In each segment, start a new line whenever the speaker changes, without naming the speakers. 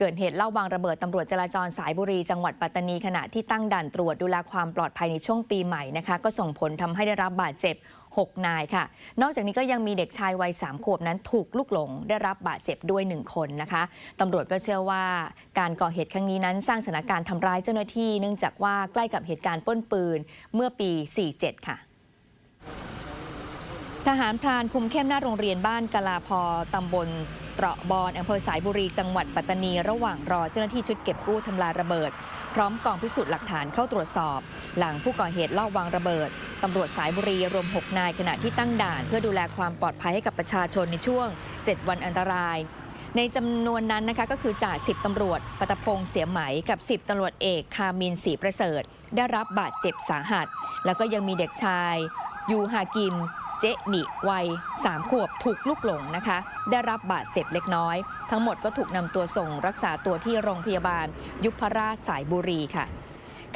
เกิดเหตุเล่าวางระเบิดตำรวจจราจรสายบุรีจังหวัดปัตตานีขณะที่ตั้งด่านตรวจดูแลความปลอดภัยในช่วงปีใหม่นะคะ ก็ส่งผลทำให้ได้รับบาดเจ็บ 6 นายค่ะ นอกจากนี้ก็ยังมีเด็กชายวัย 3 ขวบนั้นถูกลูกหลง ได้รับบาดเจ็บด้วย 1 คนนะคะตำรวจก็เชื่อว่าการก่อเหตุครั้งนี้นั้นสร้างสถานการณ์ทำร้ายเจ้าหน้าที่ เนื่องจากว่าใกล้กับเหตุการณ์ป้นปืนเมื่อปี 47 ค่ะ ทหารพรานคุมเข้มหน้าโรงเรียนบ้านกลาพอตำบลเตราะบอนอำเภอสายบุรีจังหวัดปัตตานี ระหว่างรอเจ้าหน้าที่ชุดเก็บกู้ทำลายระเบิด พร้อมกองพิสูจน์หลักฐานเข้าตรวจสอบ หลังผู้ก่อเหตุลอบวางระเบิดตำรวจสายบุรีรวม 6 นายขณะที่ตั้งด่าน เพื่อดูแลความปลอดภัยให้กับประชาชนในช่วง 7 วันอันตราย ในจำนวนนั้นนะคะก็คือจ่าสิบตำรวจปตพงษ์เสียไหมกับ10ตำรวจเอกคามินศรีประเสริฐ ได้รับบาดเจ็บสาหัส แล้วก็ยังมีเด็กชายยูฮากิม เจ๊มิวัย 3 ขวบถูกลุกหลงนะคะ ได้รับบาดเจ็บเล็กน้อย ทั้งหมดก็ถูกนำตัวส่งรักษาตัวที่โรงพยาบาล ยุพราชสายบุรีค่ะ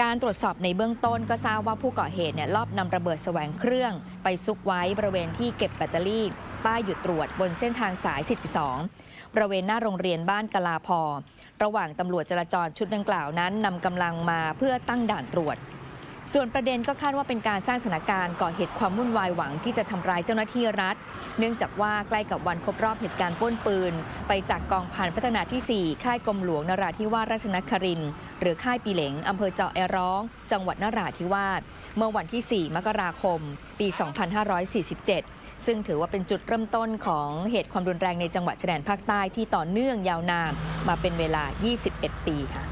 การตรวจสอบในเบื้องต้นก็ทราบว่าผู้ก่อเหตุเนี่ยลอบนำระเบิดแสวงเครื่อง ไปซุกไว้บริเวณที่เก็บแบตเตอรี่ ป้ายหยุดตรวจบนเส้นทางสาย42บริเวณหน้าโรงเรียนบ้านกลาพอระหว่างตำรวจจราจรชุดดังกล่าวนั้นนำกำลังมาเพื่อตั้งด่านตรวจ ส่วนประเด็นก็คาดว่าเป็นการสร้างสถานการณ์ก่อเหตุความวุ่นวายหวังที่จะทำร้ายเจ้าหน้าที่รัฐ เนื่องจากว่าใกล้กับวันครบรอบเหตุการณ์ป้นปืน ไปจากกองพันพัฒนาที่ 4 ค่ายกรมหลวงนราธิวาสราชนครินหรือค่ายปีเหลงอำเภอเจาะแอร้อง จังหวัดนราธิวาสเมื่อวันที่ 4 มกราคม ปี 2547 ซึ่งถือว่าเป็นจุดเริ่มต้นของเหตุความรุนแรงในจังหวัดชายแดนภาคใต้ที่ต่อเนื่องยาวนานมาเป็นเวลา 21 ปีค่ะ